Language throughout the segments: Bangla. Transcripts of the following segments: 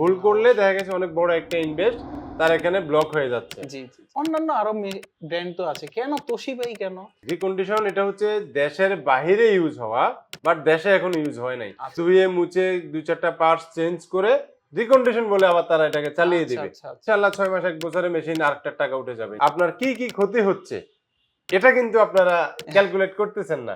ভুল করলে দেখা গেছে অনেক বড় একটা ইনভেস্ট তার এখানে ব্লক হয়ে যাচ্ছে। জি জি অন্যান্য আরও ব্র্যান্ড তো আছে। কেন তোশিবাই কেন? রিকন্ডিশন এটা হচ্ছে দেশের বাহিরে ইউজ হওয়া বাট দেশে এখন ইউজ হয় নাই। আচ্ছা। ধুয়ে মুছে দুই চারটা পার্টস চেঞ্জ করে রিকন্ডিশন বলে আবার তারা এটাকে চালিয়ে আচ্ছা, দিবে। আচ্ছা। ইনশাআল্লাহ ছয় মাস এক বছরে মেশিন আরেকটা টাকা উঠে যাবে। আপনার কি কি ক্ষতি হচ্ছে? এটা কিন্তু আপনারা ক্যালকুলেট করতেছেন না।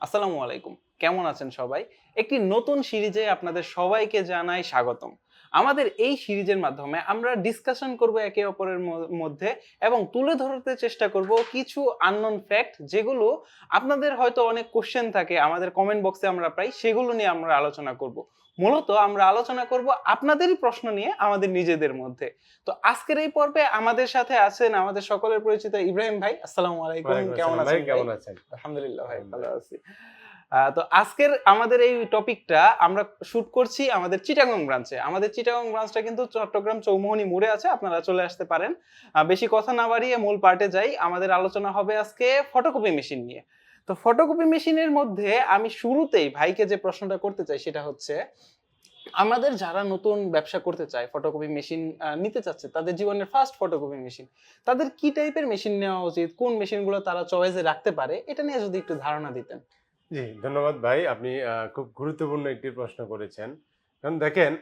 আসসালামু আলাইকুম। কেমন আছেন সবাই? একটি নতুন সিরিজে আপনাদের সবাইকে জানাই স্বাগতম। আমাদের এই সিরিজের মাধ্যমে আমরা ডিসকাশন করব একে অপরের মধ্যে এবং তুলে ধরতে চেষ্টা করব কিছু আননোন ফ্যাক্ট যেগুলো আপনাদের হয়তো অনেক কোশ্চেন থাকে, আমাদের কমেন্ট বক্সে আমরা পাই, সেগুলো নিয়ে আমরা আলোচনা করব। মূলত আমরা আলোচনা করব আপনাদেরই প্রশ্ন নিয়ে আমাদের নিজেদের মধ্যে। তো আজকের এই পর্বে আমাদের সাথে আছেন আমাদের সকলের পরিচিত ইব্রাহিম ভাই আসসালামু আলাইকুম। কেমন আছেন ভাই? কেমন আছেন? আলহামদুলিল্লাহ ভাই ভালো আছি। তো আজকের আমাদের এই টপিকটা আমরা শুট করছি আমাদের চিটাগং ব্রাঞ্চে। আমাদের চিটাগং ব্রাঞ্চটা কিন্তু চট্টগ্রাম চৌমোহনী মোড়ে আছে আপনারা চলে আসতে পারেন। বেশি কথা না বাড়িয়ে মূল পার্টে যাই। আমাদের আলোচনা হবে আজকে ফটোকপি মেশিন নিয়ে। তো ফটোকপি মেশিনের মধ্যে আমি শুরুতেই ভাইকে যে প্রশ্নটা করতে চাই সেটা হচ্ছে, আমাদের যারা নতুন ব্যবসা করতে চায় ফটোকপি মেশিন নিতে চাচ্ছে, তাদের জীবনের ফার্স্ট ফটোকপি মেশিন তাদের কি টাইপের মেশিন নেওয়া উচিত, কোন মেশিনগুলো তারা চয়েসে রাখতে পারে, এটা নিয়ে যদি একটু ধারণা দিতেন। জি, ধন্যবাদ ভাই, আপনি খুব গুরুত্বপূর্ণ একটি প্রশ্ন করেছেন। কারণ দেখেন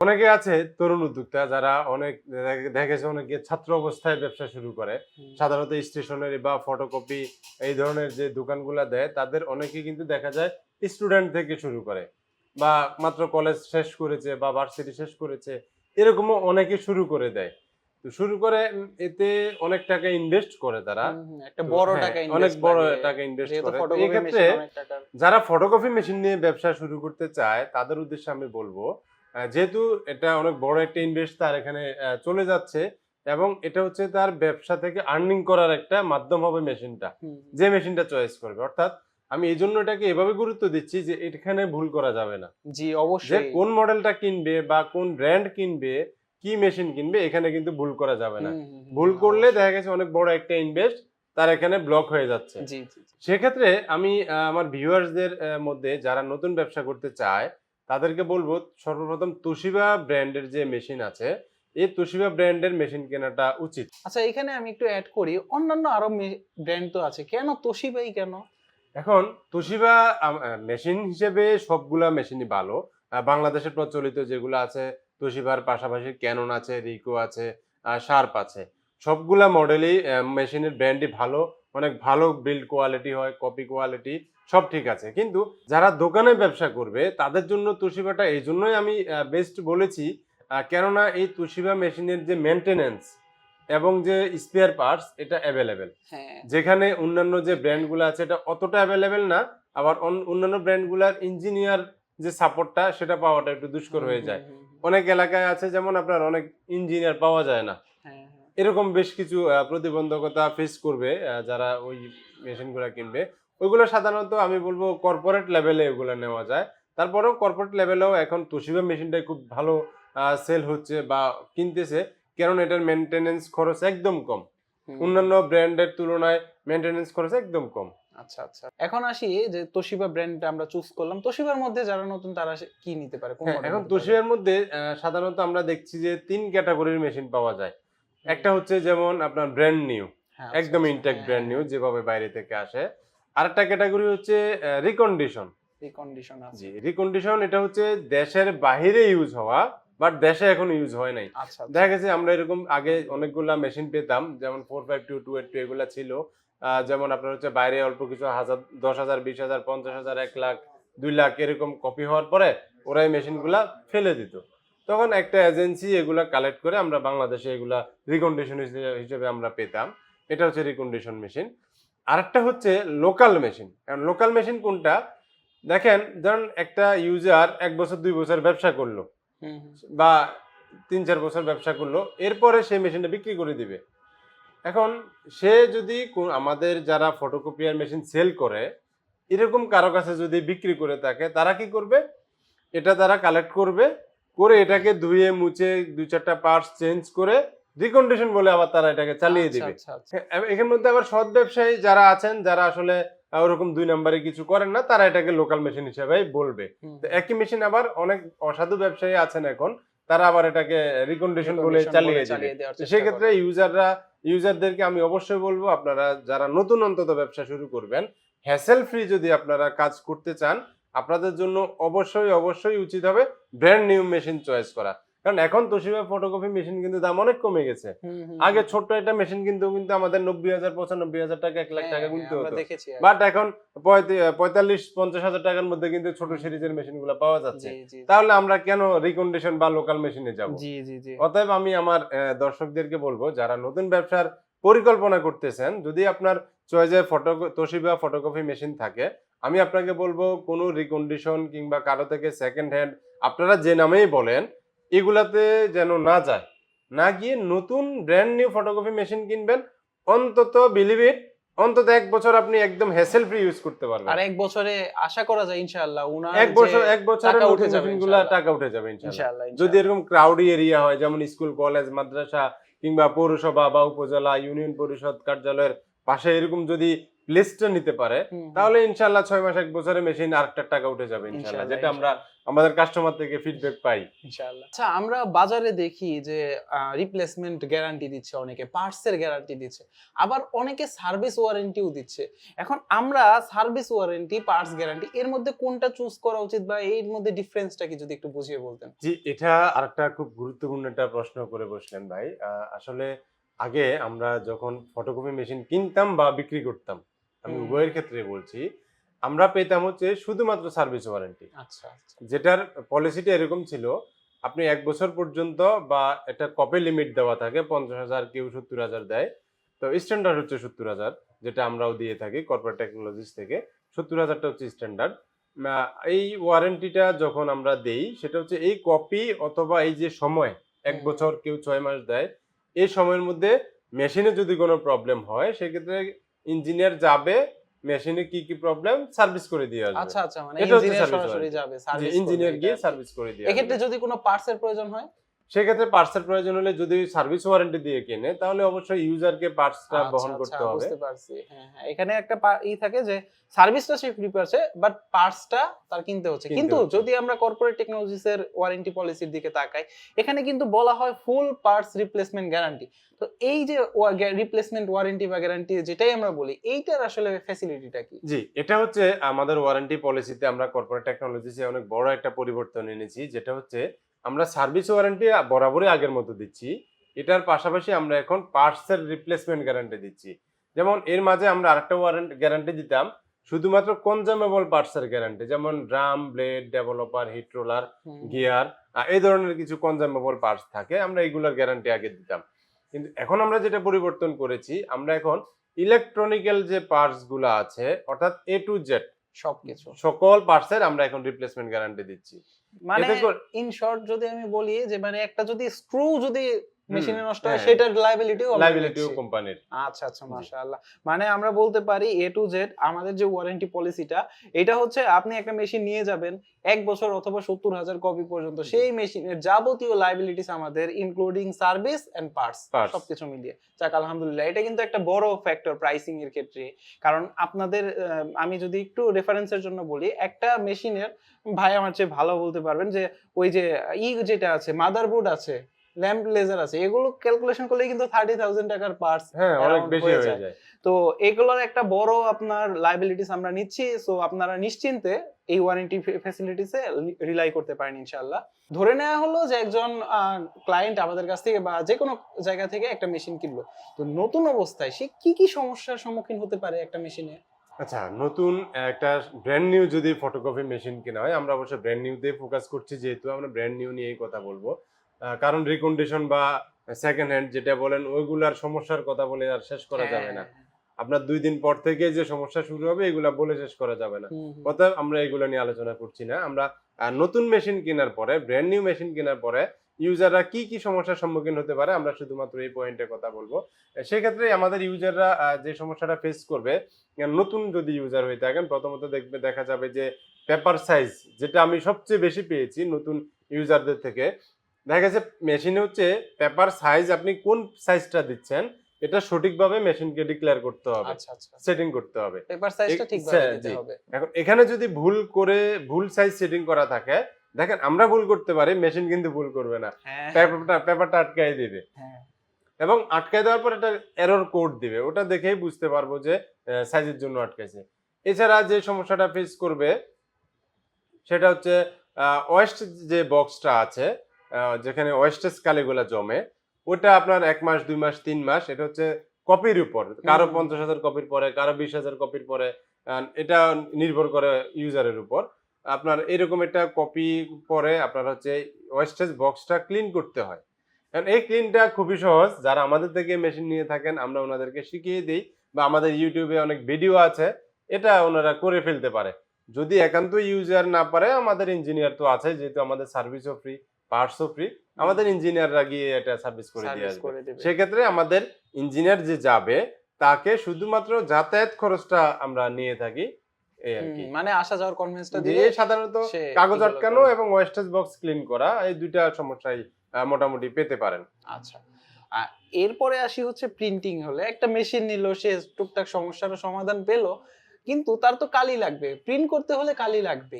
অনেকে আছে তরুণ উদ্যোক্তা যারা অনেক দেখা- দেখা গেছে অনেকে ছাত্র অবস্থায় ব্যবসা শুরু করে। সাধারণত স্টেশনারি বা ফটোকপি এই ধরনের যে দোকানগুলো দেয় তাদের অনেকে কিন্তু দেখা যায় স্টুডেন্ট থেকে শুরু করে বা মাত্র কলেজ শেষ করেছে বা ভার্সিটি শেষ করেছে এরকমও অনেকে শুরু করে দেয়। তো শুরু করে এতে অনেক টাকা ইনভেস্ট করে তারা। একটা বড় হ্যাঁ, টাকা অনেক বড় টাকা ইনভেস্ট করে। এই ক্ষেত্রে। যারা ফটোকপি মেশিন নিয়ে ব্যবসা শুরু করতে চায় তাদের উদ্দেশ্যে আমি বলব যেহেতু এটা অনেক বড় একটা ইনভেস্ট তার এখানে চলে যাচ্ছে এবং এটা হচ্ছে তার ব্যবসা থেকে আর্নিং করার একটা মাধ্যম হবে মেশিনটা যে মেশিনটা চয়েস করবে। অর্থাৎ আমি এই জন্য এটাকে এভাবে গুরুত্ব দিচ্ছি যে এখানে ভুল করা যাবে না। জি অবশ্যই। কোন মডেলটা কিনবে বা কোন ব্র্যান্ড কিনবে কি মেশিন কিনবে এখানে কিন্তু ভুল করা যাবে না। ভুল করলে দেখা গেছে অনেক বড় একটা ইনভেস্ট তার এখানে ব্লক হয়ে যাচ্ছে। সেক্ষেত্রে আমি আমার ভিউয়ার্সদের মধ্যে যারা নতুন ব্যবসা করতে চায় তাদেরকে বলব সর্বপ্রথম তুশিবা ব্র্যান্ডের যে মেশিন আছে এই তুশিবা ব্র্যান্ডের মেশিন কেনাটা উচিত। আচ্ছা এখানে আমি একটু অ্যাড করি অন্যান্য আরও ব্র্যান্ড তো আছে। কেন তোশিবাই কেন? এখন তুশিবা মেশিন হিসেবে সবগুলা মেশিনই ভালো। বাংলাদেশের প্রচলিত যেগুলো আছে তুশিবার পাশাপাশি ক্যানন আছে রিকো আছে শার্প আছে। সবগুলা মডেলই মেশিনের ব্র্যান্ডই ভালো অনেক ভালো বিল্ড কোয়ালিটি হয় কপি কোয়ালিটি সব ঠিক আছে। কিন্তু যারা দোকানে ব্যবসা করবে তাদের জন্য তুশিবাটা এই জন্যই আমি বেস্ট বলেছি কেননা এই তুশিবা মেশিনের যে মেনটেনেন্স এবং যে স্পেয়ার পার্টস এটা অ্যাভেলেবেল যেখানে অন্যান্য যে ব্র্যান্ডগুলো আছে এটা অতটা অ্যাভেলেবেল না আবার অন- অন্যান্য ব্র্যান্ডগুলোর ইঞ্জিনিয়ার যে সাপোর্টটা সেটা পাওয়াটা একটু দুষ্কর হয়ে যায়। অনেক এলাকায় আছে যেমন আপনার অনেক ইঞ্জিনিয়ার পাওয়া যায় না। হ্যাঁ, হ্যাঁ। এরকম বেশ কিছু প্রতিবন্ধকতা ফেস করবে যারা ওই মেশিনগুলো কিনবে। ওইগুলো সাধারণত আমি বলব কর্পোরেট লেভেলে এগুলো নেওয়া যায়। তারপরেও কর্পোরেট লেভেলেও এখন তোশিবা মেশিনটাই খুব ভালো সেল হচ্ছে বা কিনতেছে। কারণ এটার মেনটেনেন্স খরচ একদম কম। অন্যান্য ব্র্যান্ডের তুলনায় মেনটেনেন্স খরচ একদম কম। আচ্ছা আচ্ছা। এখন আসি যে তোশিবা ব্র্যান্ডটা আমরা চুজ করলাম। তোশিবার মধ্যে যারা নতুন তারা কি নিতে পারে? কোন হ্যাঁ, এখন তোশিবার মধ্যে সাধারণত আমরা দেখছি যে তিন ক্যাটাগরির মেশিন পাওয়া যায়। একটা হচ্ছে যেমন আপনার ব্র্যান্ড নিউ আচ্ছা, একদম আচ্ছা, ইনটেক ব্র্যান্ড নিউ যেভাবে বাইরে থেকে আসে। আরেকটা ক্যাটাগরি হচ্ছে রিকন্ডিশন এই কন্ডিশন আছে জি রিকন্ডিশন এটা হচ্ছে দেশের বাইরে ইউজ হওয়া বাট দেশে এখন ইউজ হয় নাই। আচ্ছা আচ্ছা। দেখা গেছে আমরা এরকম আগে অনেকগুলা মেশিন পেতাম যেমন four five two two eight two এগুলা ছিল। যেমন আপনার হচ্ছে বাইরে অল্প কিছু হাজার দশ হাজার বিশ হাজার পঞ্চাশ হাজার এক লাখ দুই লাখ এরকম কপি হওয়ার পরে ওরা এই মেশিনগুলা ফেলে দিত। তখন একটা এজেন্সি এগুলা কালেক্ট করে আমরা বাংলাদেশে এগুলা রিকন্ডিশন হিসেবে আমরা পেতাম। এটা হচ্ছে রিকন্ডিশন মেশিন আরেকটা হচ্ছে লোকাল মেশিন কারণ লোকাল মেশিন কোনটা? দেখেন ধরুন একটা ইউজার এক বছর দুই বছর ব্যবসা করল। বা তিন চার বছর ব্যবসা করল এরপরে সেই মেশিনটা বিক্রি করে দিবে। এখন সে যদি আমাদের যারা ফটোকপিয়ার মেশিন সেল করে এরকম কারও কাছে যদি বিক্রি করে থাকে তারা কি করবে? এটা তারা কালেক্ট করবে করে এটাকে ধুয়ে মুছে দুই চারটা পার্টস চেঞ্জ করে রিকন্ডিশন বলে আবার তারা এটাকে চালিয়ে আচ্ছা, দিবে। আচ্ছা আচ্ছা। হ্যাঁ, এখানের মধ্যে আবার সৎ ব্যবসায়ী যারা আছেন যারা আসলে ওরকম দুই নম্বরে কিছু করেন না তারা এটাকে লোকাল মেশিন হিসেবে বলবে। তো একই মেশিন আবার অনেক অসাধু ব্যবসায়ী আছেন এখন তারা আবার এটাকে রিকন্ডিশন বলে চালিয়ে দিবে। সেক্ষেত্রে ইউজাররা ইউজারদেরকে আমি অবশ্যই বলব, আপনারা যারা নতুন অন্তত ব্যবসা শুরু করবেন হ্যাসেল ফ্রি যদি আপনারা কাজ করতে চান, আপনাদের জন্য অবশ্যই অবশ্যই উচিত হবে ব্র্যান্ড নিউ মেশিন চয়েস করা। কারণ এখন তোশিবা ফটোকপি মেশিন কিন্তু দাম অনেক কমে গেছে। আগে। ছোট্ট একটা মেশিন কিন্তু কিন্তু আমাদের নব্বই হাজার পঁচানব্বই হাজার টাকা এক লাখ হ্যাঁ, টাকা হ্যাঁ, কিনতে হতো। বাট এখন পঁয়তাল্লিশ পঞ্চাশ হাজার টাকার মধ্যে কিন্তু ছোট সিরিজের মেশিনগুলো পাওয়া যাচ্ছে। তাহলে আমরা কেন রিকন্ডিশন বা লোকাল মেশিনে যাব? অতএব আমি আমার দর্শকদেরকে বলব যারা নতুন ব্যবসার পরিকল্পনা করতেছেন যদি আপনার চয়েজে ফটো তোশিবা ফটোকপি মেশিন থাকে আমি আপনাকে বলব কোনো রিকন্ডিশন কিংবা কারও থেকে সেকেন্ড হ্যান্ড আপনারা যে নামেই বলেন এগুলাতে যেন না যায়। না গিয়ে নতুন ব্র্যান্ড নিউ ফটোকপি মেশিন কিনবেন অন্তত বিলিভ ইট অন্তত এক বছর আপনি একদম হ্যাসেল ফ্রি ইউজ করতে পারবেন। আর এক বছরে আশা করা যায় ইনশাআল্লাহ উনার এক বছর এক বছরের টাকা উঠে যাবে ইনশাআল্লাহ। টাকা উঠে যাবে ইনশাআল্লাহ। যদি এরকম ক্রাউডি এরিয়া হয় যেমন স্কুল কলেজ মাদ্রাসা কিংবা পৌরসভা বা উপজেলা ইউনিয়ন পরিষদ কার্যালয়ের পাশে এরকম যদি প্লেসটা নিতে পারে তাহলে ইনশাল্লাহ ছয় মাস এক বছরে মেশিন আরেকটা টাকা উঠে যাবে ইনশাল্লাহ ইনশাআল্লাহ, যেটা আমরা আমাদের কাস্টমার থেকে ফিডব্যাক পাই। ইনশাআল্লাহ। আচ্ছা আমরা বাজারে দেখি যে রিপ্লেসমেন্ট গ্যারান্টি দিচ্ছে অনেকে পার্টস এর গ্যারান্টি দিচ্ছে আবার অনেকে সার্ভিস ওয়ারেন্টিও দিচ্ছে। এখন আমরা সার্ভিস ওয়ারেন্টি পার্টস গ্যারান্টি এর মধ্যে কোনটা চুজ করা উচিত বা এর মধ্যে ডিফারেন্সটা কি যদি একটু বুঝিয়ে বলতেন? জি এটা আরেকটা খুব গুরুত্বপূর্ণ একটা প্রশ্ন করে বসলেন ভাই। আহ, আসলে আগে আমরা যখন ফটোকপি মেশিন কিনতাম বা বিক্রি করতাম আমি। উভয়ের ক্ষেত্রে বলছি আমরা পেতাম হচ্ছে শুধুমাত্র সার্ভিস ওয়ারেন্টি আচ্ছা আচ্ছা। যেটার পলিসিটা এরকম ছিল আপনি এক বছর পর্যন্ত বা একটা কপি লিমিট দেওয়া থাকে পঞ্চাশ হাজার কেউ সত্তর হাজার দেয় তো স্ট্যান্ডার্ড হচ্ছে সত্তর হাজার যেটা আমরাও দিয়ে থাকি কর্পোরেট টেকনোলজিস থেকে সত্তর হাজারটা হচ্ছে স্ট্যান্ডার্ড এই ওয়ারেন্টিটা যখন আমরা দেই সেটা হচ্ছে এই কপি অথবা এই যে সময় এক বছর কেউ ছয় মাস দেয় এই সময়ের মধ্যে মেশিনে যদি কোনো প্রবলেম হয় সেক্ষেত্রে ইঞ্জিনিয়ার যাবে মেশিনে কি কি প্রবলেম সার্ভিস করে দিয়ে আসবে। আচ্ছা আচ্ছা মানে ইঞ্জিনিয়ার সরাসরি যাবে সার্ভিস ইঞ্জিনিয়ার গিয়ে সার্ভিস করে দিয়ে। এক্ষেত্রে যদি কোনো পার্টস এর প্রয়োজন হয়? সেক্ষেত্রে পার্টসের প্রয়োজন হলে যদি সার্ভিস ওয়ারেন্টি দিয়ে কেনে তাহলে অবশ্যই ইউজারকে পার্টসটা আচ্ছা, বহন আচ্ছা, করতে হবে। বুঝতে পারছি। হ্যাঁ হ্যাঁ এখানে একটা ই থাকে যে সার্ভিসটা সে ফ্রি পাচ্ছে বাট পার্টসটা তার কিনতে হচ্ছে। কিন্তু যদি আমরা কর্পোরেট টেকনোলজিস এর ওয়ারেন্টি পলিসির দিকে তাকাই এখানে কিন্তু বলা হয় ফুল পার্টস রিপ্লেসমেন্ট গ্যারান্টি তো এই যে রিপ্লেসমেন্ট ওয়ারেন্টি বা গ্যারান্টি যেটাই আমরা বলি এইটার আসলে ফ্যাসিলিটিটা কি? জি এটা হচ্ছে আমাদের ওয়ারেন্টি পলিসিতে আমরা কর্পোরেট টেকনোলজিসে অনেক বড় একটা পরিবর্তন এনেছি যেটা হচ্ছে আমরা সার্ভিস ওয়ারেন্টি বরাবরই আগের মতো দিচ্ছি। এটার পাশাপাশি আমরা এখন পার্টসের রিপ্লেসমেন্ট গ্যারান্টি দিচ্ছি। যেমন এর মাঝে আমরা আরেকটা ওয়ারেন্টি গ্যারান্টি দিতাম শুধুমাত্র কনজামেবল পার্টসের গ্যারান্টি যেমন drum blade developer heat roller gear এই ধরনের কিছু কনজামেবল পার্টস থাকে আমরা এগুলোর গ্যারান্টি আগে দিতাম। কিন্তু এখন আমরা যেটা পরিবর্তন করেছি আমরা এখন ইলেকট্রনিক্যাল যে পার্টসগুলো আছে অর্থাৎ এ টু জেড সবকিছু। সকল পার্টসের আমরা এখন রিপ্লেসমেন্ট গ্যারান্টি দিচ্ছি। মানে ইন শর্ট যদি আমি বলি যে মানে একটা যদি স্ক্রু যদি মেশিনে নষ্ট হয় হ্যাঁ। সেটার লাইবিলিটিও লাইবিলিটিও কোম্পানির আচ্ছা আচ্ছা মাশাআল্লাহ। মানে আমরা বলতে পারি এ টু জেড আমাদের যে ওয়ারেন্টি পলিসিটা এটা হচ্ছে আপনি একটা মেশিন নিয়ে যাবেন এক বছর অথবা সত্তর হাজার কপি পর্যন্ত সেই মেশিনের যাবতীয় লাইবিলিটিস আমাদের ইনক্লুডিং সার্ভিস এন্ড পার্টস সবকিছু মিলিয়ে। যাক আলহামদুলিল্লাহ এটা কিন্তু একটা বড় ফ্যাক্টর প্রাইসিং এর ক্ষেত্রে। কারণ আপনাদের আমি যদি একটু রেফারেন্সের জন্য বলি একটা মেশিনের ভাই আমার চেয়ে ভালো বলতে পারবেন যে ওই যে ই যেটা আছে মাদারবোর্ড আছে ল্যাম্প লেজার আছে এগুলো ক্যালকুলেশন করলে কিন্তু থার্টি থাউজেন্ড টাকার পার্টস হ্যাঁ অনেক বেশি হয়ে যায়। তো এগুলোর একটা বড় আপনার লাইবিলিটিস আমরা নিচ্ছি সো আপনারা নিশ্চিন্তে এই ওয়ারেন্টি ফ্যাসিলিটিসে রিলাই করতে পারেন ইনশাআল্লাহ। ধরে নেওয়া হলো যে একজন ক্লায়েন্ট আমাদের কাছ থেকে বা যে কোনো জায়গা থেকে একটা মেশিন কিনলো। তো নতুন অবস্থায় সে কি কি সমস্যার সম্মুখীন হতে পারে একটা মেশিনে আচ্ছা নতুন একটা ব্র্যান্ড নিউ যদি ফটোকপি মেশিন কেনা হয় আমরা অবশ্যই ব্র্যান্ড নিউতে ফোকাস করছি যেহেতু আমরা ব্র্যান্ড নিউ নিয়েই কথা বলব। কারণ রিকন্ডিশন বা সেকেন্ড হ্যান্ড যেটা বলেন ওইগুলার সমস্যার কথা বলে আর শেষ করা হ্যাঁ, যাবে না। আপনার দুই দিন পর থেকে যে সমস্যা শুরু হবে এগুলা বলে শেষ করা যাবে না। অতএব আমরা এগুলো নিয়ে আলোচনা করছি না। আমরা নতুন মেশিন কেনার পরে ব্র্যান্ড নিউ মেশিন কেনার পরে ইউজাররা কি কি সমস্যার সম্মুখীন হতে পারে আমরা শুধুমাত্র এই পয়েন্টে কথা বলব। সেক্ষেত্রে আমাদের ইউজাররা যে সমস্যাটা ফেস করবে নতুন যদি ইউজার হয়ে থাকেন প্রথমত দেখবে দেখা যাবে যে পেপার সাইজ যেটা আমি সবচেয়ে বেশি পেয়েছি নতুন ইউজারদের থেকে দেখা গেছে মেশিনে হচ্ছে পেপার সাইজ আপনি কোন সাইজটা দিচ্ছেন এটা সঠিকভাবে মেশিনকে ডিক্লেয়ার করতে হবে আচ্ছা আচ্ছা সেটিং করতে হবে। পেপার সাইজটা ঠিকভাবে দিতে হবে। এখন এখানে যদি ভুল করে ভুল সাইজ সেটিং করা থাকে দেখেন আমরা ভুল করতে পারি মেশিন কিন্তু ভুল করবে না। হ্যাঁ। পেপারটা পেপারটা আটকাই দিবে। হ্যাঁ। এবং আটকায় দেওয়ার পর একটা এরর কোড দিবে। ওটা দেখেই বুঝতে পারব যে সাইজের জন্য আটকাইছে। এছাড়া যে সমস্যাটা ফেস করবে সেটা হচ্ছে ওয়েস্ট যে বক্সটা আছে যেখানে ওয়েস্টেজ কালিগুলা জমে ওটা আপনার এক মাস দুই মাস তিন মাস এটা হচ্ছে কপির উপর। কারও পঞ্চাশ হাজার কপির পরে কারও বিশ হাজার কপির পরে এটা নির্ভর করে ইউজারের উপর। আপনার এরকম একটা কপি পরে আপনার হচ্ছে ওয়েস্টেজ বক্সটা ক্লিন করতে হয়। কারণ এই ক্লিনটা খুবই সহজ। যারা আমাদের থেকে মেশিন নিয়ে থাকেন আমরা ওনাদেরকে শিখিয়ে দিই বা আমাদের ইউটিউবে অনেক ভিডিও আছে এটা ওনারা করে ফেলতে পারে। যদি একান্ত ইউজার না পারে আমাদের ইঞ্জিনিয়ার তো আছে যেহেতু আমাদের সার্ভিসও ফ্রি পার্টসও ফ্রি আমাদের ইঞ্জিনিয়াররা গিয়ে এটা সার্ভিস করে দিয়ে আসবে। সেক্ষেত্রে আমাদের ইঞ্জিনিয়ার যে যাবে তাকে শুধুমাত্র যাতায়াত খরচটা আমরা নিয়ে থাকি মানে আসা যাওয়ার কনভেন্সটা যে দিলে সাধারণত কাগজ আটকানো এবং ওয়েস্টেজ বক্স ক্লিন করা এই দুইটা সমস্যাই মোটামুটি পেতে পারেন। আচ্ছা। এরপরে আসি হচ্ছে প্রিন্টিং হলে। একটা মেশিন নিল সে টুকটাক সমস্যার সমাধান পেল। কিন্তু তার তো কালি লাগবে। প্রিন্ট করতে হলে কালি লাগবে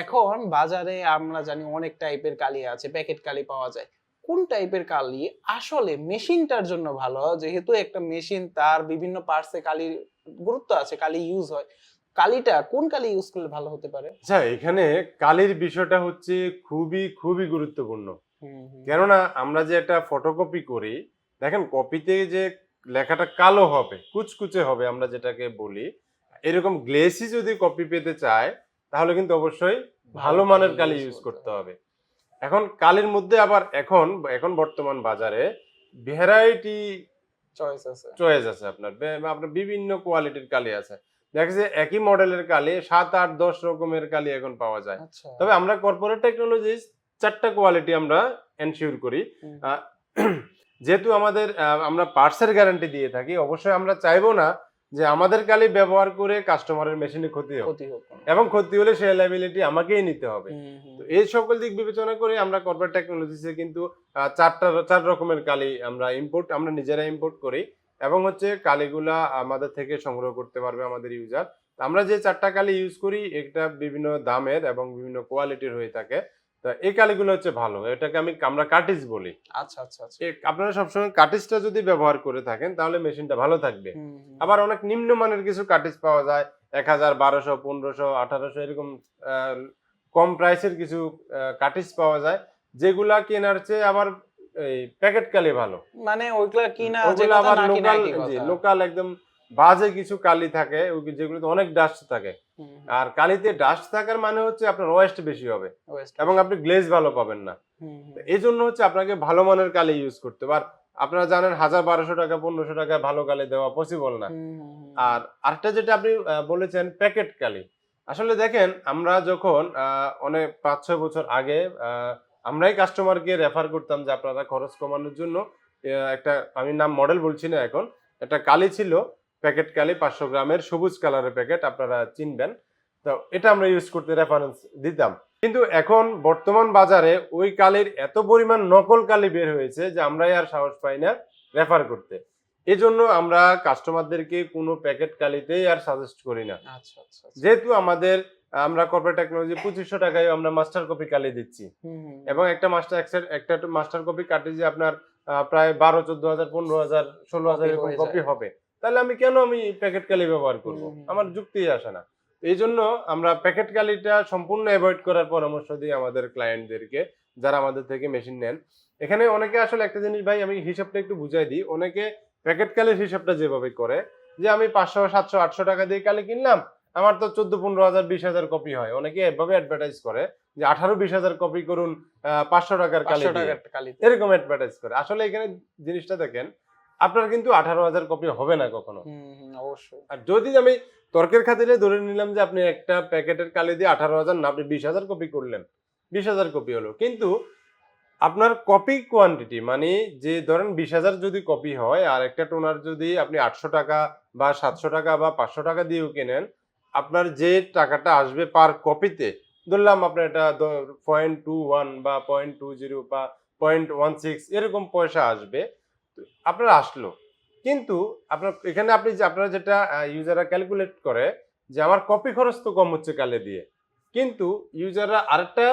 এখন বাজারে আমরা জানি অনেক টাইপের কালি আছে প্যাকেট কালি পাওয়া যায়। কোন টাইপের কালি আসলে মেশিনটার জন্য ভালো? যেহেতু একটা মেশিন তার বিভিন্ন পার্টসে কালির গুরুত্ব আছে কালি ইউজ হয়। কালিটা কোন কালি ইউজ করলে ভালো হতে পারে? আচ্ছা এখানে কালির বিষয়টা হচ্ছে খুবই খুবই গুরুত্বপূর্ণ। কেননা আমরা যে একটা ফটোকপি করি দেখেন কপিতে যে লেখাটা কালো হবে কুচকুচে হবে আমরা যেটাকে বলি এরকম গ্লেসি যদি কপি পেতে চায় তাহলে কিন্তু অবশ্যই ভালো মানের কালি ইউজ করতে হবে। এখন কালির মধ্যে আবার এখন এখন বর্তমান বাজারে ভ্যারাইটি চয়েস আছে। চয়েস আছে আপনার। আপনার বিভিন্ন কোয়ালিটির কালি আছে। দেখা যাচ্ছে একই মডেলের কালি সাত আট দশ রকমের কালি এখন পাওয়া যায়। আচ্ছা। তবে আমরা কর্পোরেট টেকনোলজি চারটা কোয়ালিটি আমরা এনশিওর করি। যেহেতু আমাদের আমরা পার্সের গ্যারান্টি দিয়ে থাকি অবশ্যই আমরা চাইব না যে আমাদের কালি ব্যবহার করে কাস্টমারের মেশিনে ক্ষতি হোক। ক্ষতি এবং ক্ষতি হলে সেই লাইবিলিটি আমাকেই নিতে হবে। তো এই সকল দিক বিবেচনা করে আমরা কর্পোরেট টেকনোলজিসে কিন্তু চারটা চার রকমের কালি আমরা ইম্পোর্ট আমরা নিজেরা ইম্পোর্ট করি এবং হচ্ছে কালিগুলা আমাদের থেকে সংগ্রহ করতে পারবে আমাদের ইউজার আমরা যে চারটা কালি ইউজ করি এটা বিভিন্ন দামের এবং বিভিন্ন কোয়ালিটির হয়ে থাকে। তো এই কালিগুলো হচ্ছে ভালো। এটাকে আমি আমরা কাটিস বলি। আচ্ছা আচ্ছা আচ্ছা। আপনারা সবসময় কাটিসটা যদি ব্যবহার করে থাকেন তাহলে মেশিনটা ভালো থাকবে। আবার অনেক নিম্নমানের কিছু কাটিস পাওয়া যায় এক হাজার বারোশো পনেরোশো আঠারোশো এরকম কম প্রাইসের কিছু কাটিস পাওয়া যায় যেগুলা কেনার চেয়ে আবার এই প্যাকেট কালি ভালো। মানে ওইগুলা কিনা আবার লোকাল লোকাল একদম বাজে কিছু কালি থাকে যেগুলোতে অনেক ডাস্ট থাকে। আর কালিতে ডাস্ট থাকার মানে হচ্ছে আপনার ওয়েস্ট বেশি হবে এবং আপনি গ্লেজ ভালো পাবেন না। এই জন্য হচ্ছে আপনাকে ভালো মানের কালি ইউজ করতে হবে। আর আপনারা জানেন হাজার বারোশো টাকা পনেরোশো টাকা ভালো কালি দেওয়া পসিবল না। আর আরেকটা যেটা আপনি বলেছেন প্যাকেট কালি। আসলে দেখেন আমরা যখন আহ, অনেক পাঁচ ছয় বছর আগে আহ, আমরাই কাস্টমারকে রেফার করতাম যে আপনারা খরচ কমানোর জন্য একটা আমি নাম মডেল বলছি না এখন একটা কালি ছিল প্যাকেট কালি পাঁচশো গ্রামের সবুজ কালারের প্যাকেট আপনারা চিনবেন। তো এটা আমরা ইউজ করতে রেফারেন্স দিতাম। কিন্তু এখন বর্তমান বাজারে ওই কালির এত পরিমাণ নকল কালি বের হয়েছে যে আমরাই আর সাহস পাই না রেফার করতে। এজন্য আমরা কাস্টমারদেরকে কোনো প্যাকেট কালিতেই আর সাজেস্ট করি না। আচ্ছা আচ্ছা আচ্ছা। যেহেতু আমাদের আমরা কর্পোরেট টেকনোলজি পঁচিশশো টাকায় আমরা মাস্টার কপি কালি দিচ্ছি। এবং একটা মাস্টার একটা মাস্টার কপি কাটে যে আপনার প্রায় বারো চোদ্দ হাজার পনেরো হাজার ষোলো হাজার এরকম কপি হবে। তাহলে আমি কেন আমি প্যাকেট কালি ব্যবহার করব? আমার যুক্তি আসে না। এই জন্য আমরা প্যাকেট কালিটা সম্পূর্ণ অ্যাভয়েড করার পরামর্শ দিই আমাদের ক্লায়েন্টদেরকে যারা আমাদের থেকে মেশিন নেন। এখানে অনেকে আসলে একটা জিনিস ভাই আমি হিসাবটা একটু বুঝাই দিই। অনেকে প্যাকেট কালির হিসাবটা যেভাবে করে যে আমি পাঁচশো সাতশো আটশো টাকা দিয়ে কালি কিনলাম আমার তো চোদ্দ পনেরো হাজার বিশ হাজার কপি হয়। অনেকে এভাবে অ্যাডভার্টাইজ করে যে আঠারো বিশ হাজার কপি করুন পাঁচশো টাকার কালি এরকম অ্যাডভার্টাইজ করে। আসলে এখানে জিনিসটা দেখেন আপনার কিন্তু আঠারো হাজার কপি হবে না কখনো। অবশ্যই। আর যদি আমি তর্কের খাতিরে ধরে নিলাম যে আপনি একটা প্যাকেটের কালি দিয়ে আঠারো হাজার না আপনি বিশ হাজার কপি করলেন। বিশ হাজার কপি হলো। কিন্তু আপনার কপি কোয়ান্টিটি মানে যে ধরেন বিশ হাজার যদি কপি হয় আর একটা টোনার যদি আপনি আটশো টাকা বা সাতশো টাকা বা পাঁচশো টাকা দিয়েও কেনেন আপনার যে টাকাটা আসবে পার কপিতে ধরলাম আপনার এটা পয়েন্ট টু ওয়ান বা পয়েন্ট টু জিরো বা পয়েন্ট ওয়ান সিক্স এরকম পয়সা আসবে। আপনার আসলো। কিন্তু আপনার এখানে আপনি যে আপনারা যেটা ইউজাররা ক্যালকুলেট করে যে আমার কপি খরচ তো কম হচ্ছে কালে দিয়ে। কিন্তু ইউজাররা আরেকটা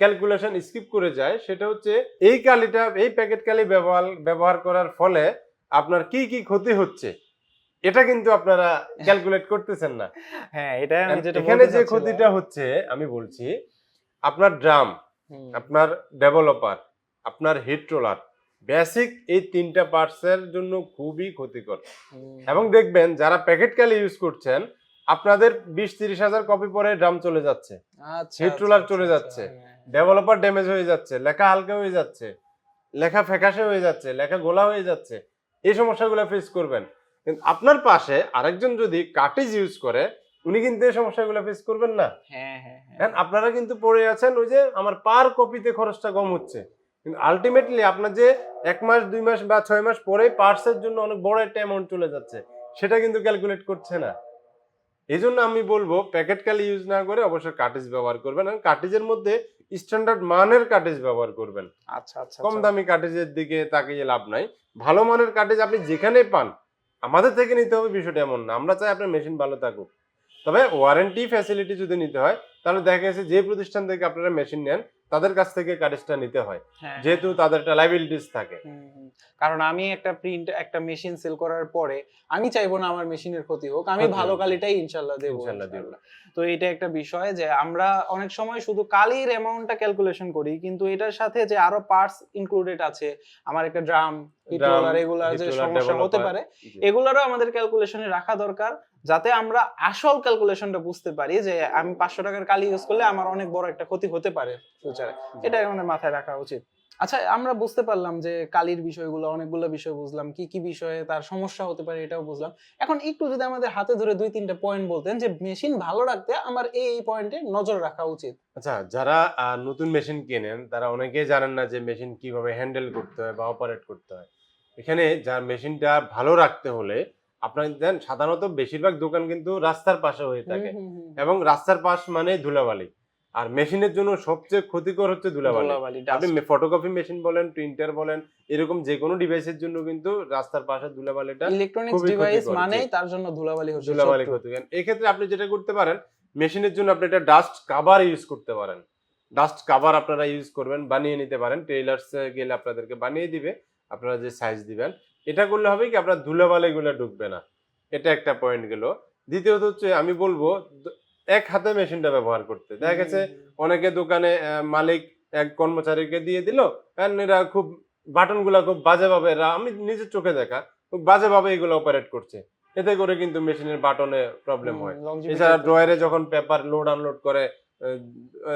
ক্যালকুলেশন স্কিপ করে যায় সেটা হচ্ছে এই কালিটা এই প্যাকেট কালি ব্যবহার ব্যবহার করার ফলে আপনার কি কি ক্ষতি হচ্ছে এটা কিন্তু আপনারা ক্যালকুলেট করতেছেন না। হ্যাঁ এটা এখানে যে ক্ষতিটা হচ্ছে আমি বলছি আপনার ড্রাম আপনার ডেভেলপার আপনার হিট রোলার বেসিক এই তিনটা পার্টসের জন্য খুবই ক্ষতিকর। এবং দেখবেন যারা প্যাকেট কালি ইউজ করছেন আপনাদের বিশ তিরিশ হাজার কপি পরে ড্রাম চলে যাচ্ছে। আচ্ছা, হিট আচ্ছা, রোলার আচ্ছা, চলে আচ্ছা, যাচ্ছে। হ্যাঁ। ডেভেলপার ড্যামেজ হয়ে যাচ্ছে লেখা হালকা হয়ে যাচ্ছে লেখা ফ্যাকাশে হয়ে যাচ্ছে লেখা গোলা হয়ে যাচ্ছে এই সমস্যাগুলো ফেস করবেন। কিন্তু আপনার পাশে আরেকজন যদি কাটিজ ইউজ করে উনি কিন্তু এই সমস্যাগুলো ফেস করবেন না। হ্যাঁ হ্যাঁ হ্যাঁ। আপনারা কিন্তু পড়ে আছেন ওই যে আমার পার কপিতে খরচটা কম হচ্ছে। কিন্তু আলটিমেটলি আপনার যে এক মাস দুই মাস বা ছয় মাস পরেই পার্সের জন্য অনেক বড় একটা অ্যামাউন্ট চলে যাচ্ছে সেটা কিন্তু ক্যালকুলেট করছে না। এই জন্য আমি বলব প্যাকেট কালি ইউজ না করে অবশ্যই কাটিজ ব্যবহার করবেন এবং কাটিজের মধ্যে স্ট্যান্ডার্ড মানের কাটিজ ব্যবহার করবেন। আচ্ছা আচ্ছা কম আচ্ছা। দামি কাটিজের দিকে তাকিয়ে লাভ নাই। ভালো মানের কাটিজ আপনি যেখানে পান আমাদের থেকে নিতে হবে বিষয়টা এমন না। আমরা চাই আপনার মেশিন ভালো থাকুক। তবে ওয়ারেন্টি ফ্যাসিলিটি যদি নিতে হয় তাহলে দেখা গেছে যে প্রতিষ্ঠান থেকে আপনারা মেশিন নেন তাদের কাছ থেকে কাটিজটা নিতে হয় হ্যাঁ, যেহেতু তাদের একটা লাইবিলিটিস থাকে। কারণ আমি একটা প্রিন্ট একটা মেশিন সেল করার পরে আমি চাইব না আমার মেশিনের ক্ষতি হোক আমি ভালো। কালিটাই ইনশাল্লাহ দেবো ইনশাল্লাহ দেবো। তো এটা একটা বিষয় যে আমরা অনেক সময় শুধু কালির অ্যামাউন্টটা ক্যালকুলেশন করি কিন্তু এটার সাথে যে আরও পার্টস ইনক্লুডেড আছে আমার একটা ড্রাম হিট রোলার এগুলার যে সমস্যা হতে পারে। এগুলোরও আমাদের ক্যালকুলেশনে রাখা দরকার যাতে আমরা আসল ক্যালকুলেশনটা বুঝতে পারি যে আমি পাঁচশো টাকার কালি ইউজ করলে আমার অনেক বড় একটা ক্ষতি হতে পারে ফিউচারে এটা আমাদের মাথায় রাখা উচিত। আচ্ছা আমরা বুঝতে পারলাম যে কালির বিষয়গুলো অনেকগুলো বিষয় বুঝলাম কি কি বিষয়ে তার সমস্যা হতে পারে এটাও বুঝলাম। এখন একটু যদি আমাদের হাতে ধরে দুই তিনটা পয়েন্ট বলতেন যে মেশিন ভালো রাখতে আমার এই এই পয়েন্টে নজর রাখা উচিত। আচ্ছা যারা নতুন মেশিন কেনেন তারা অনেকেই জানেন না যে মেশিন কীভাবে হ্যান্ডেল করতে হয় বা অপারেট করতে হয়। এখানে যার মেশিনটা ভালো রাখতে হলে আপনার দেন সাধারণত বেশিরভাগ দোকান কিন্তু রাস্তার পাশে হয়ে থাকে। এবং রাস্তার পাশ মানে ধুলাবালি। আর মেশিনের জন্য সবচেয়ে ক্ষতিকর হচ্ছে ধুলাবালি। আপনি। ফটোকপি মেশিন বলেন প্রিন্টার বলেন এরকম যে কোনো ডিভাইসের জন্য কিন্তু রাস্তার পাশে ধুলাবালিটা ইলেকট্রনিক্স ডিভাইস মানেই তার জন্য ধুলাবালি হচ্ছে ধুলাবালি শত্রু। ক্ষতিকর। এক্ষেত্রে আপনি যেটা করতে পারেন মেশিনের জন্য আপনি একটা ডাস্ট কাভার ইউজ করতে পারেন। ডাস্ট কাভার আপনারা ইউজ করবেন বানিয়ে নিতে পারেন। টেইলার্স গেলে আপনাদেরকে বানিয়ে দিবে। আপনারা যে সাইজ দিবেন এটা করলে হবে কি আপনার ধুলাবালি গুলো ঢুকবে না। এটা একটা পয়েন্ট গেল। দ্বিতীয়ত হচ্ছে আমি বলব এক হাতে মেশিনটা ব্যবহার করতে। দেখা গেছে অনেকে দোকানে মালিক এক কর্মচারীকে দিয়ে দিল এরা খুব বাটনগুলা খুব বাজে ভাবে এরা- আমি নিজের চোখে দেখা খুব বাজে ভাবে এগুলো অপারেট করছে। এতে করে কিন্তু মেশিনের বাটনে প্রবলেম হয়। এছাড়া ড্রয়ারে যখন পেপার লোড আনলোড করে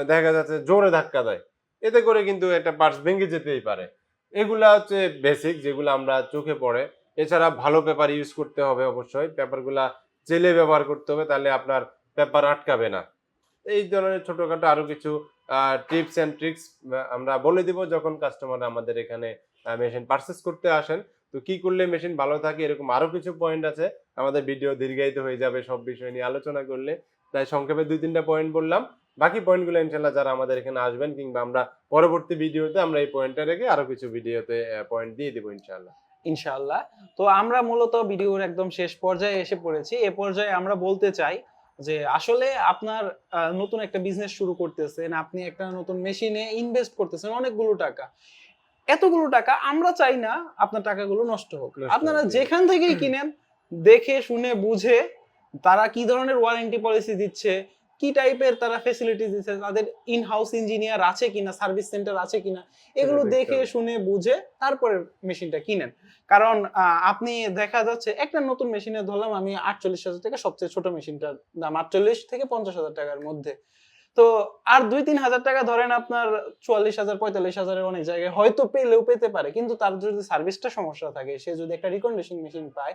দেখা যাচ্ছে জোরে ধাক্কা দেয়। এতে করে কিন্তু একটা পার্টস ভেঙে যেতেই পারে। এগুলা হচ্ছে বেসিক যেগুলো আমরা চোখে পড়ে। এছাড়া ভালো পেপার ইউজ করতে হবে অবশ্যই। পেপারগুলা জেলে ব্যবহার করতে হবে, তাহলে আপনার পেপার আটকাবে না। এই ধরনের ছোটখাটো আরও কিছু টিপস অ্যান্ড ট্রিক্স আমরা বলে দিব যখন কাস্টমার আমাদের এখানে মেশিন পারচেস করতে আসেন। তো কি করলে মেশিন ভালো থাকে, এরকম আরও কিছু পয়েন্ট আছে। আমাদের ভিডিও দীর্ঘায়িত হয়ে যাবে সব বিষয় নিয়ে আলোচনা করলে। তাই সংক্ষেপে দুই তিনটা পয়েন্ট বললাম। বাকি পয়েন্টগুলো ইনশাল্লাহ যারা আমাদের এখানে আসবেন কিংবা আমরা পরবর্তী ভিডিওতে আমরা এই পয়েন্টটা রেখে আরও কিছু ভিডিওতে পয়েন্ট দিয়ে দিব ইনশাল্লাহ। ইনশাআল্লাহ তো আমরা মূলত ভিডিওর একদম শেষ পর্যায়ে এসে পড়েছি। এ পর্যায়ে আমরা বলতে চাই যে আসলে আপনার নতুন একটা বিজনেস শুরু করতেছেন আপনি একটা নতুন মেশিনে ইনভেস্ট করতেছেন অনেকগুলো টাকা। এতগুলো টাকা আমরা চাই না আপনার টাকাগুলো নষ্ট হোক। নষ্ট হোক, আপনারা যেখান থেকেই কিনেন দেখে শুনে বুঝে তারা কি ধরনের ওয়ারেন্টি পলিসি দিচ্ছে কি টাইপের তারা ফেসিলিটি দিচ্ছে তাদের ইন হাউস ইঞ্জিনিয়ার আছে কিনা সার্ভিস সেন্টার আছে কিনা এগুলো দেখে শুনে বুঝে তারপরে মেশিনটা কিনেন। কারণ আহ, আপনি দেখা যাচ্ছে একটা নতুন মেশিনে ধরলাম আমি আটচল্লিশ হাজার টাকা সবচেয়ে ছোট মেশিনটার দাম আটচল্লিশ থেকে পঞ্চাশ হাজার টাকার মধ্যে। তো আর দুই তিন হাজার টাকা ধরেন আপনার চুয়াল্লিশ হাজার পঁয়তাল্লিশ হাজারের অনেক জায়গায় হয়তো পেলেও পেতে পারে। কিন্তু তার যদি সার্ভিসটা সমস্যা থাকে সে যদি একটা রিকন্ডিশন মেশিন পায়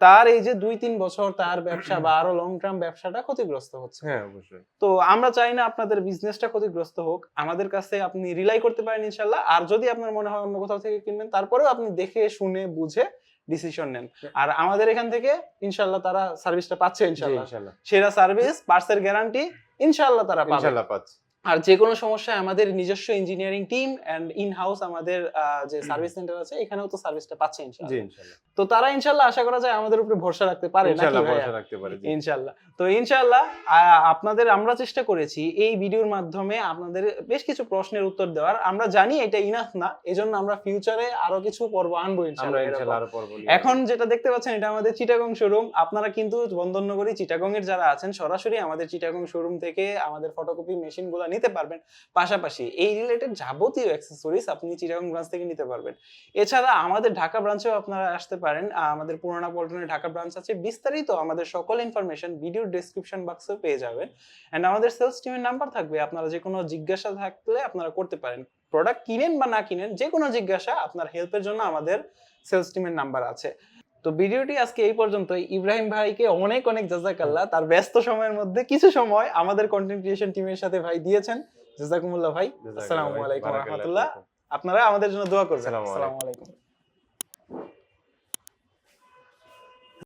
তার এই যে দুই তিন বছর তার ব্যবসা বা আরও লং টার্ম ব্যবসাটা ক্ষতিগ্রস্ত হচ্ছে। হ্যাঁ অবশ্যই। তো আমরা চাই না আপনাদের বিজনেসটা ক্ষতিগ্রস্ত হোক। আমাদের কাছে আপনি রিলাই করতে পারেন ইনশাল্লাহ আর যদি আপনার মনে হয় অন্য কোথাও থেকে কিনবেন তারপরেও আপনি দেখে শুনে বুঝে ডিসিশন নেন। আর আমাদের এখান থেকে ইনশাল্লাহ তারা সার্ভিসটা পাচ্ছে ইনশাল্লাহ সেরা সার্ভিস পার্সের গ্যারান্টি ইনশাল্লাহ তারা ইনশাল্লাহ পাচ্ছি। আর যে কোনো সমস্যায় আমাদের নিজস্ব engineering team and in house আমাদের যে সার্ভিস সেন্টার আছে এখানেও তো সার্ভিসটা পাচ্ছে ইনশাআল্লাহ। তো তারা ইনশাআল্লাহ আশা করা যায় আমাদের উপরে ভরসা রাখতে পারে নাকি ইনশাল্লাহ ভরসা রাখতে পারে জি। ইনশাল্লাহ তো ইনশাল্লাহ আপনাদের আমরা চেষ্টা করেছি এই ভিডিওর মাধ্যমে আপনাদের বেশ কিছু প্রশ্নের উত্তর দেওয়ার। আমরা জানি এটা ইনাফ না এজন্য আমরা ফিউচারে আরও কিছু পর্ব আনব আমরা ইনশাল্লাহ আরও পর্ব এখন যেটা দেখতে পাচ্ছেন এটা আমাদের চিটাগং শোরুম আপনারা কিন্তু বন্দরনগরী চিটাগং এর যারা আছেন সরাসরি আমাদের চিটাগং শোরুম থেকে আমাদের ফটোকপি মেশিনগুলো নিতে পারবেন। পাশাপাশি এই রিলেটেড যাবতীয় অ্যাক্সেসরিজ আপনি চিটাগং ব্রাঞ্চ থেকে নিতে পারবেন। এছাড়া আমাদের ঢাকা ব্রাঞ্চেও আপনারা আসতে পারেন। আমাদের পুরোনা পল্টনে ঢাকা ব্রাঞ্চ আছে। বিস্তারিত আমাদের সকল ইনফরমেশন ভিডিও ডেসক্রিপশন বক্সে পেয়ে যাবেন। এন্ড আমাদের সেলস টিমের নাম্বার থাকবে। আপনারা যে কোনো জিজ্ঞাসা থাকলে আপনারা করতে পারেন। প্রোডাক্ট কিনেন বা না কিনেন যে কোনো জিজ্ঞাসা আপনার হেল্পের জন্য আমাদের সেলস টিমের নাম্বার আছে। তো ভিডিওটি আজকে এই পর্যন্ত ইব্রাহিম ভাইকে অনেক অনেক জাজাকাল্লাহ তার ব্যস্ত সময়ের মধ্যে কিছু সময় আমাদের কন্টেন্ট ক্রিয়েশন টিমের সাথে ভাই দিয়েছেন। জাজাকুমুল্লাহ ভাই আসসালামু আলাইকুম রাহমাতুল্লাহ। আপনারা আমাদের জন্য দোয়া করবেন। আসসালামু আলাইকুম।